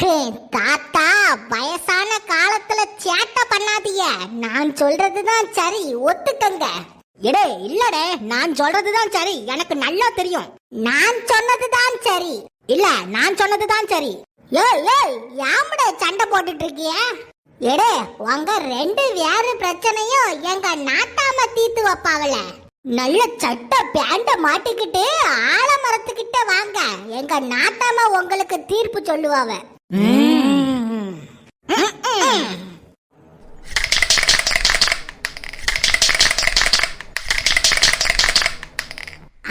ஹே, தாத்தா வயசான காலத்துல சேட்டை பண்ணாதீங்க. நான் சொல்றதுதான் சரி ஒத்துக்கங்க. எடே இல்லடே நான் சொல்றதுதான் சரி எனக்கு நல்லா தெரியும். நான் சொன்னதுதான் சரி. இல்ல நான் சொன்னதுதான் சரி. ஏய் ஏய் யாமட சண்டை போட்டுட்டு இருக்கிய எடே உங்க ரெண்டு வேறு பிரச்சனையும் எங்க நாட்டாம தீத்து வைப்பாவல நல்ல சட்ட பேண்ட மாட்டிக்கிட்டு ஆலமரத்துக்கிட்ட வாங்க. எங்க நாட்டாம உங்களுக்கு தீர்ப்பு சொல்லுவாவ.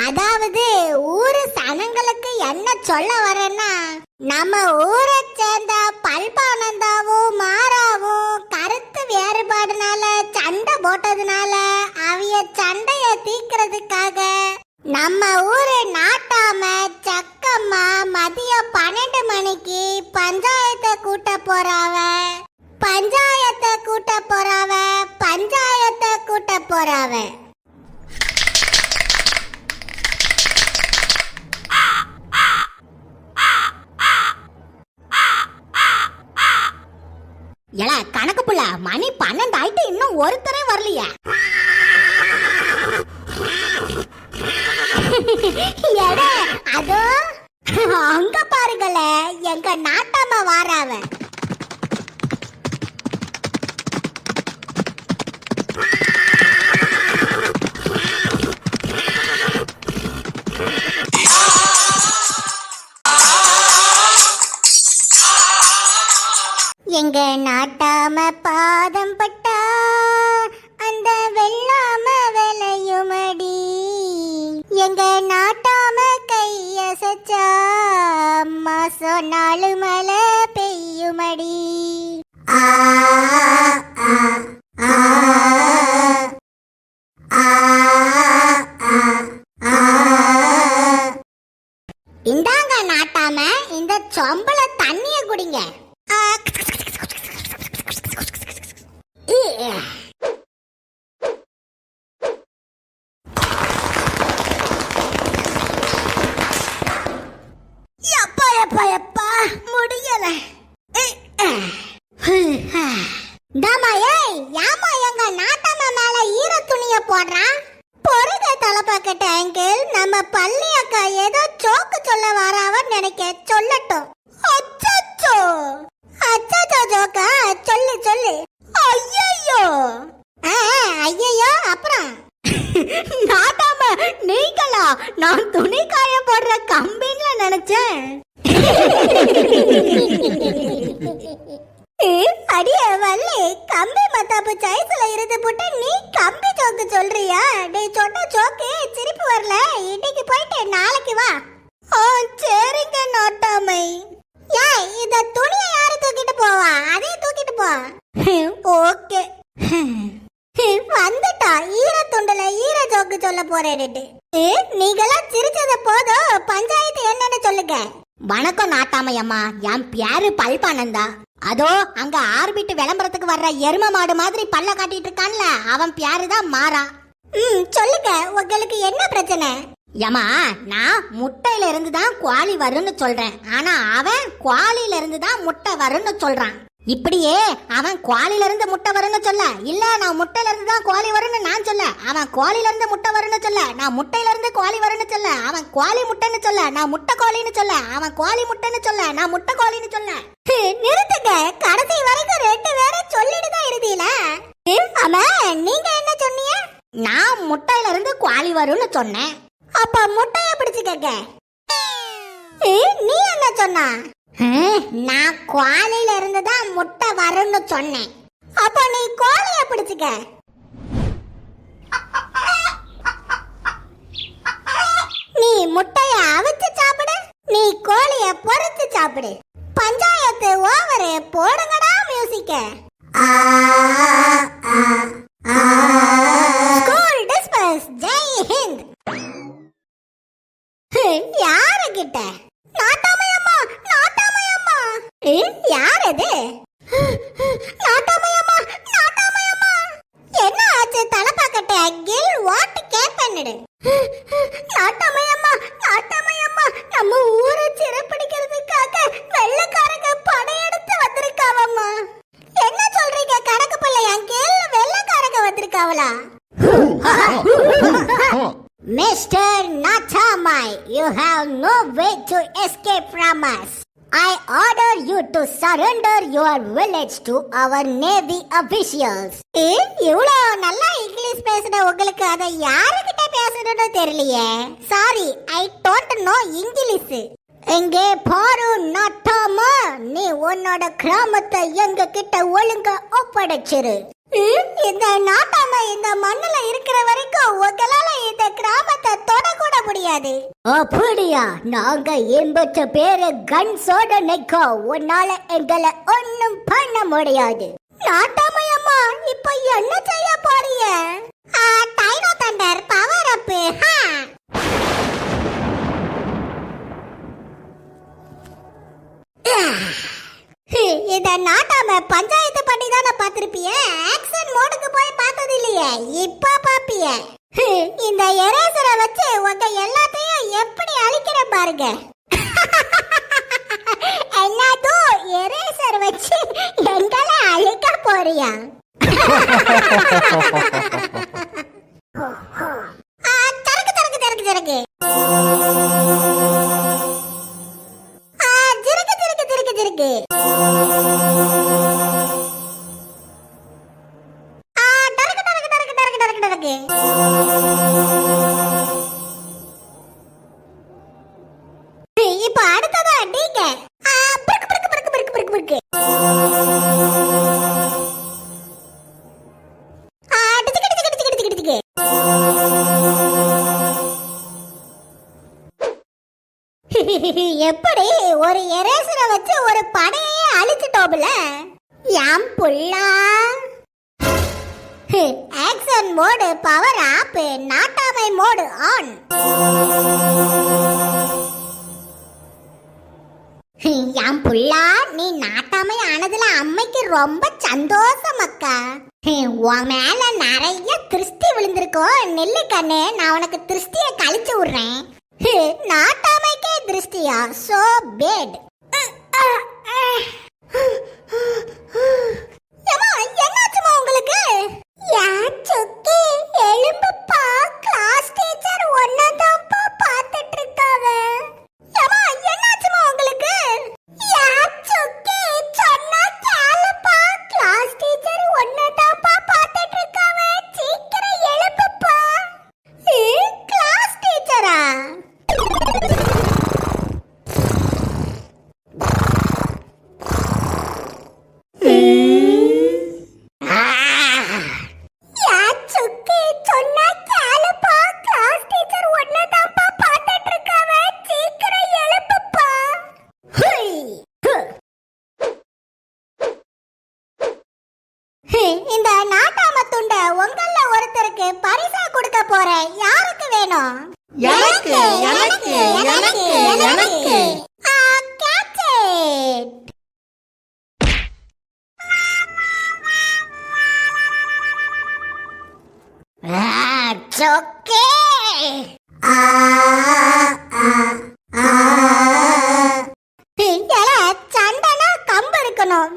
அதாவது ஊரு சனங்களுக்கு என்ன சொல்ல வரேன்னா நம்ம ஊரை சேர்ந்த பல்பானந்தாவும் நம்ம ஊரு நாட்டாம சக்கம்மா மதியம் பன்னெண்டு மணிக்கு பஞ்சாயத்தை கூட்ட போறாவ. பஞ்சாயத்தை கூட்ட போறாவ பஞ்சாயத்தை கூட்ட போறாவ. எல கணக்கு புள்ள மணி பன்னெண்டு ஆயிட்டு இன்னும் ஒருத்தரே வரலையா எட அதோ அங்க பாருங்களே எங்க நாட்டாம வாராவ. எங்க நாட்டாம கையசச்சா? அம்மா நாலு மழை பெய்யுமடி. ஆ, ஆ, ஆ, இந்தாங்க நாட்டாம இந்த சொம்பள தண்ணிய குடிங்க. எப்பா எப்பா எப்பா முடியல இ, ஏய் யாமா எங்க நாட்டாம மேல ஈர துணிய போடுறான் பொறுக தலப்பாக்கட்ட அங்கிள் நம்ம பள்ளி அக்கா ஏதோ சோக்கு சொல்ல வராவன்னு நினைக்க சொல்லட்டும். அச்சச்சோ. அச்சச்சோ ஜோக்கா சொல்லு சொல்லு. ஐயையோ. ஆ, ஐயையோ அப்புறம். நாட்டாம நீங்களா? நான் துணி காய போடுற கம்பின்ல நினைச்சேன். அடியே வள்ளி கம்பி மத்தாப்பு சைஸ்ல இருந்து போட்டு நீ கம்பி சோக்கு சொல்றியா? நீ சொன்ன சோக்கு சிரிப்பு வரல. இன்னைக்கு போயிட்டு நாளைக்கு வா. ஓ சரிங்க நாட்டாமை. ஏய் இந்த துணியை யாரு தூக்கிட்டு போவா? அதே தூக்கிட்டு போ. ஓகே. வந்துட்டா. ஈர துண்டுல ஈர ஜோக்கு சொல்ல போறேன்ட்டு நீங்களாம் சிரிச்சத போதும். பஞ்சாயத்து என்னன்னு சொல்லுங்க. வணக்கம் நாட்டாமையம்மா. என் பேரு பல்பானந்தா. அதோ அங்க ஆர்பிட் விளம்பரத்துக்கு வர்ற எரும மாடு மாதிரி பல்ல காட்டிட்டு இருக்கான்ல. அவன் பேரு தான் மாறா. ம் சொல்லுங்க. உங்களுக்கு என்ன பிரச்சனை? ஏமா நான் முட்டையில இருந்து தான் குவாலி வரும்னு சொல்றேன். ஆனா அவன் குவாலில இருந்து தான் முட்டை வரும்னு சொல்றான். இப்படியே அவன் குவாலில இருந்து முட்டை வரும்னு சொல்ல. இல்ல நான் முட்டையில இருந்து தான் குவாலி வரும்னு நான் சொல்ல. அவன் குவாலில இருந்து முட்டை வரும்னு சொல்ல. நான் முட்டையில இருந்து குவாலி வரும்னு சொல்ல. அவன் குவாலி முட்டைன்னு சொல்ல. நான் முட்டை கோழின்னு சொல்ல. அவன் குவாலி முட்டைன்னு சொல்ல. நான் முட்டை கோழின்னு சொல்ல. நிறுத்துங்க. கடைசி வரைக்கும் ரெண்டு பேரும் சொல்லிட்டு தான் இருந்தீல. ஆமா நீங்க என்ன சொன்னீங்க? நான் முட்டையில இருந்து குவாலி வரும்னு சொன்னேன். அப்ப முட்டைய பிடிச்சுக்கங்க. நீ என்ன சொன்ன? நான் குவாலையில இருந்து தான் முட்டை வரும்னு சொன்னேன். அப்போ நீ கோழிய பிடிச்சுக்க. நீ முட்டைய அவிச்சு சாப்பிடு நீ கோழிய பொறிச்சு சாப்பிடு. பஞ்சாயத்து ஓவரு போடுங்கடா மியூசிக்க. நாட்டாமையம்மா நாட்டாமையம்மா நம்ம ஊரை சிறப்பிடிக்கிறதுக்காக வெள்ளக்காரங்க படையெடுத்து வந்திருக்காவம்மா என்ன சொல்றீங்க கணக்கு பிள்ளை என் கேள்வி வெள்ளக்காரங்க வந்திருக்காவளா Mr. Natamai, you have no way to escape from us. I order you to surrender your village to our navy officials. இவ்வளோ நல்லா இங்கிலீஷ் பேசுற உங்களுக்கு அதை யாருக்கிட்ட பேசணும்னு தெரியலையே. Sorry I don't know English. எங்கே பாரு நாட்டாமா நீ உன்னோட கிராமத்தை எங்க கிட்ட ஒழுங்க ஒப்படைச்சிரு. இந்த நாட்டாம இந்த மண்ணுல இருக்கிற வரைக்கும் உங்களால இந்த கிராமத்தை தொடக்கூட முடியாது. அப்படியா? நாங்க எண்பத்து பேரு கன்ஸோட நிக்கோம். உன்னால எங்களை ஒண்ணும் பண்ண முடியாது. நாட்டாமையம்மா இப்ப பாருங்க. எரேசர் வச்சு எங்களை அழிக்க போறியா? ஆ, திறக்கு திறக்கு திறக்கு திறக்கு திறக்கு திறக்கு. எப்படி? ஒரு எரேசரை வச்சு ஒரு படையே அழிச்சிட்டோம்ல? யாம் புள்ளா ஆக்சன் மோடு பவர் ஆப் நாட்டாமை மோடு ஆன் யாம் புள்ளா நீ நாட்டாமை ஆனதுல அம்மைக்கு ரொம்ப சந்தோஷம் அக்கா. உன் மேல நிறைய திருஷ்டி விழுந்திருக்கோம். நெல்லு கண்ணு நான் உனக்கு திருஷ்டியை கழிச்சு விடுறேன். நாட்டாமைக்கே திருஷ்டியா? சோ பேட்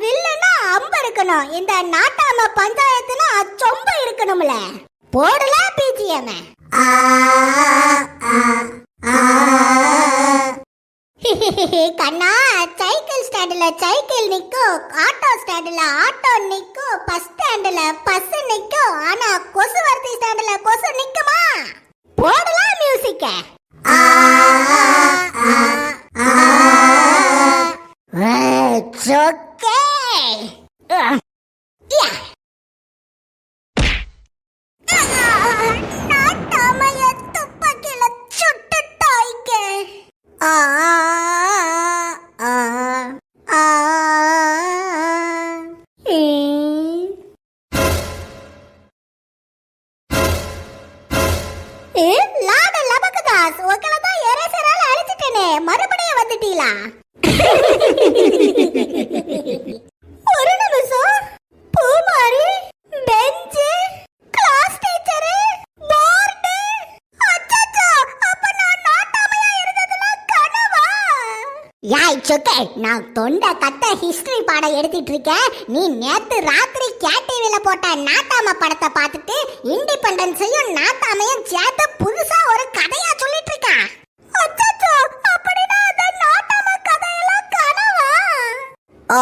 வில்லுனா அம்பு இருக்கணும். இந்த நாட்டாம பஞ்சாயத்துனா சொம்பு இருக்கணும்ல. போடல பிஜிஎம். கண்ணா சைக்கிள் ஸ்டாண்டுல சைக்கிள் நிக்கும் ஆட்டோ ஸ்டாண்டுல ஆட்டோ நிக்கும் பஸ் ஸ்டாண்டுல பஸ் நிக்கும் ஆனா கொசுவர்த்தி ஸ்டாண்டுல கொசு நிக்குமா? போடலாம் மியூசிக்க. 啊 சொக்கே நான் தொண்டை கட்ட ஹிஸ்டரி பாடம் எடுத்துட்டு இருக்கேன் நீ நேத்து ராத்திரி கேடிவில போட்ட நாட்டாம படத்தை பார்த்துட்டு இண்டிபெண்டன்ஸையும் நாட்டாமையும் சேர்த்து புதுசா ஒரு கதையா சொல்லிட்டு இருக்கா அப்படின்னா அந்த நாட்டாம கதையெல்லாம் கனவா? ஆ